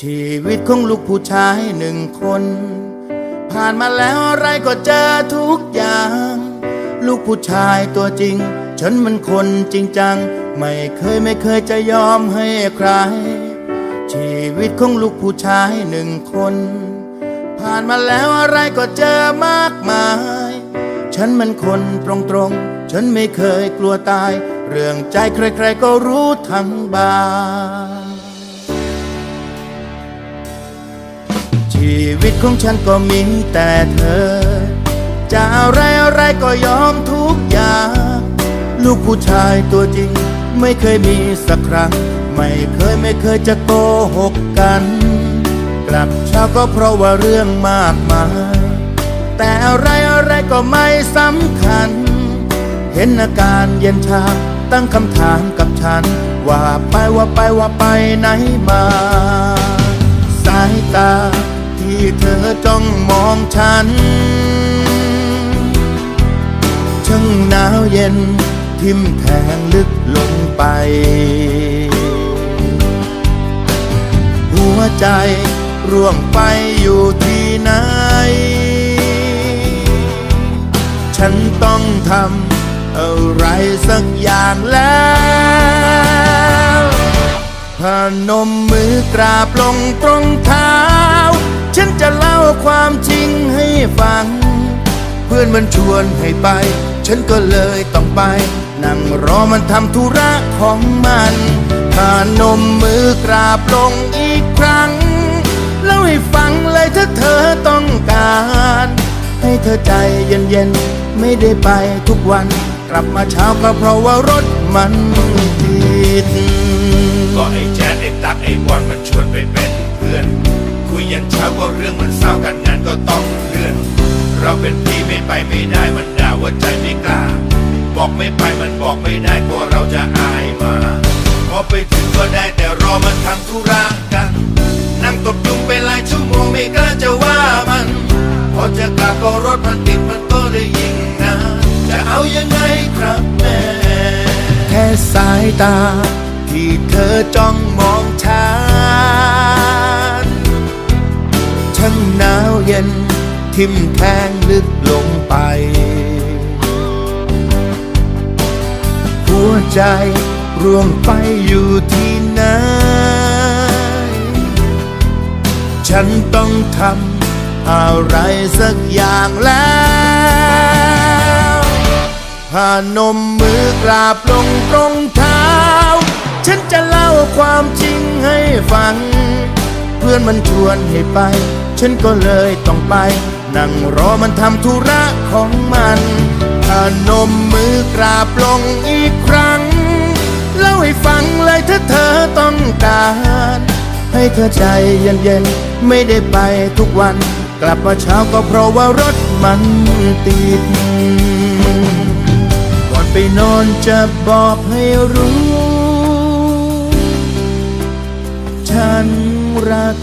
ชีวิตของลูกผู้ชายหนึ่งคน ผ่านมาแล้วอะไรก็เจอทุกอย่าง ลูกผู้ชายตัวจริง ฉันมันคนจริงจัง ไม่เคยไม่เคยจะยอมให้ใคร ชีวิตของลูกผู้ชายหนึ่งคน ผ่านมาแล้วอะไรก็เจอมากมาย ฉันมันคนตรงๆฉันไม่เคยกลัวตาย เรื่องใจใครๆก็รู้ทั้งบาง ชีวิตของฉันก็มีแต่เธอ จะอะไรอะไรก็ยอมทุกอย่าง ลูกผู้ชายตัวจริง ไม่เคยมีสักครั้ง ไม่เคยไม่เคยจะโกหกกัน กลับเช้าก็เพราะว่าเรื่องมากมาย แต่อะไรอะไรก็ไม่สำคัญ เห็นอาการเย็นชาตั้งคำถามกับฉัน ว่าไปว่าไปว่าไปไหนมา อจ้องมองฉันช่างหนาวเย็นทิมแทงลึกลงไป หัวใจร่วงไปอยู่ที่ไหน ฉันต้องทำอะไรสักอย่างแล้วพนมมือกราบลงตรงเท้า ฉันจะเล่าความจริงให้ฟัง เพื่อนมันชวนให้ไป ฉันก็เลยต้องไป นั่งรอมันทำธุระของมันพนมมือกราบลงอีกครั้งเล่าให้ฟังเลยถ้าเธอต้องการ ให้เธอใจเย็นๆ ไม่ได้ไปทุกวัน กลับมาเช้าก็เพราะว่ารถมันติดก็ไอ้แจ๊ดไอ้ตักไอ้บอลมันชวนไปเป็นเพื่อน ยันเช้าก็เรื่องมันเศร้ากันงานก็ต้องเลื่อน เราเป็นพี่ไม่ไปไม่ได้มันด่าว่าใจไม่กล้า บอกไม่ไปมันบอกไม่ได้กลัวเราจะอายมาพอไปถึงก็ได้แต่รอมันทำธุระกัน นั่งตบยุงไปหลายชั่วโมงไม่กล้าจะว่ามัน พอจะกลับก็รถมันติดมันก็เลยยิ่งนานจะเอายังไงครับแม่ แค่สายตาที่เธอจ้องมอง ทิมแทงลึกลงไป หัวใจร่วงไปอยู่ที่ไหน ฉันต้องทำอะไรสักอย่างแล้วพานมมือกราบลงตรงเท้า ฉันจะเล่าความจริงให้ฟัง เพื่อนมันชวนให้ไป ฉันก็เลยต้องไป นั่งรอมันทำธุระของมันพานมมือกราบลงอีกครั้ง เล่าให้ฟังเลยถ้าเธอต้องการ ให้เธอใจเย็นๆ ไม่ได้ไปทุกวัน กลับมาเช้าก็เพราะว่ารถมันติด ก่อนไปนอนจะบอกให้รู้ ฉันรัก